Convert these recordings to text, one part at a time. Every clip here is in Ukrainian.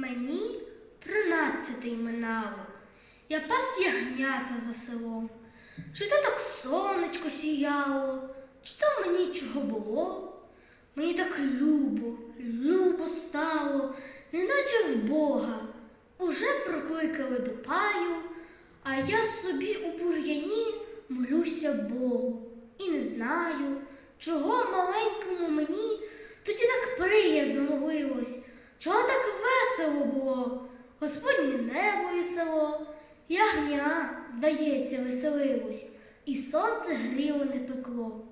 Мені тринадцятий минало. Я пас ягнята за селом. Чи то так сонечко сіяло, чи то мені чого було? Мені так любо, любо стало, неначе в Бога. Уже прокликали до паю, а я собі у бур'яні молюся Богу. І не знаю, чого маленькому мені тоді так приязно молилось, чого так весело було, Господнє небо і село, ягня, здається, веселилось, і сонце гріло не пекло.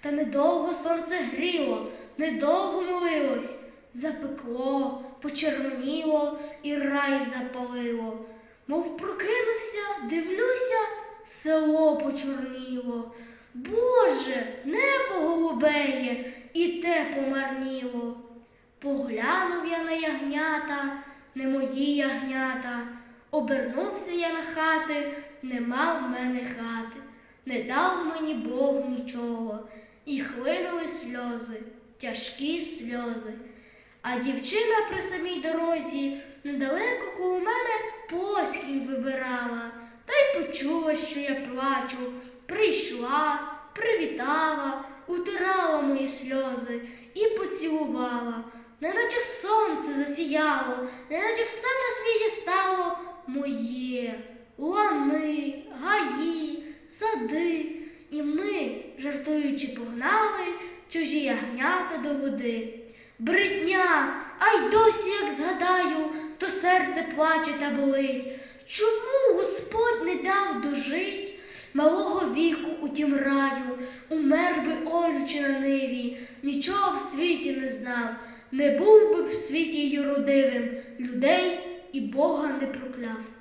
Та недовго сонце гріло, недовго молилось, запекло, почервоніло і рай запалило. Мов прокинувся, дивлюся, село почорніло. Боже, небо голубеє, і те помарніло. Поглянув я на ягнята, не мої ягнята. Обернувся я на хати, нема в мене хати, не дав мені Бог нічого, і хлинули сльози, тяжкі сльози. А дівчина при самій дорозі недалеко коло мене поскінь вибирала, та й почула, що я плачу, прийшла, привітала, утирала мої сльози і поцілувала, неначе сонце засіяло, неначе все на світі стало моє, лани, гаї, сади, і ми, жартуючи, погнали чужі ягнята до води. Бридня, а й досі, як згадаю, то серце плаче та болить. Чому Господь не дав дожить малого віку у тім раю, умер би орючи на ниві, нічого в світі не знав, не був би в світі юродивим, людей і Бога не прокляв.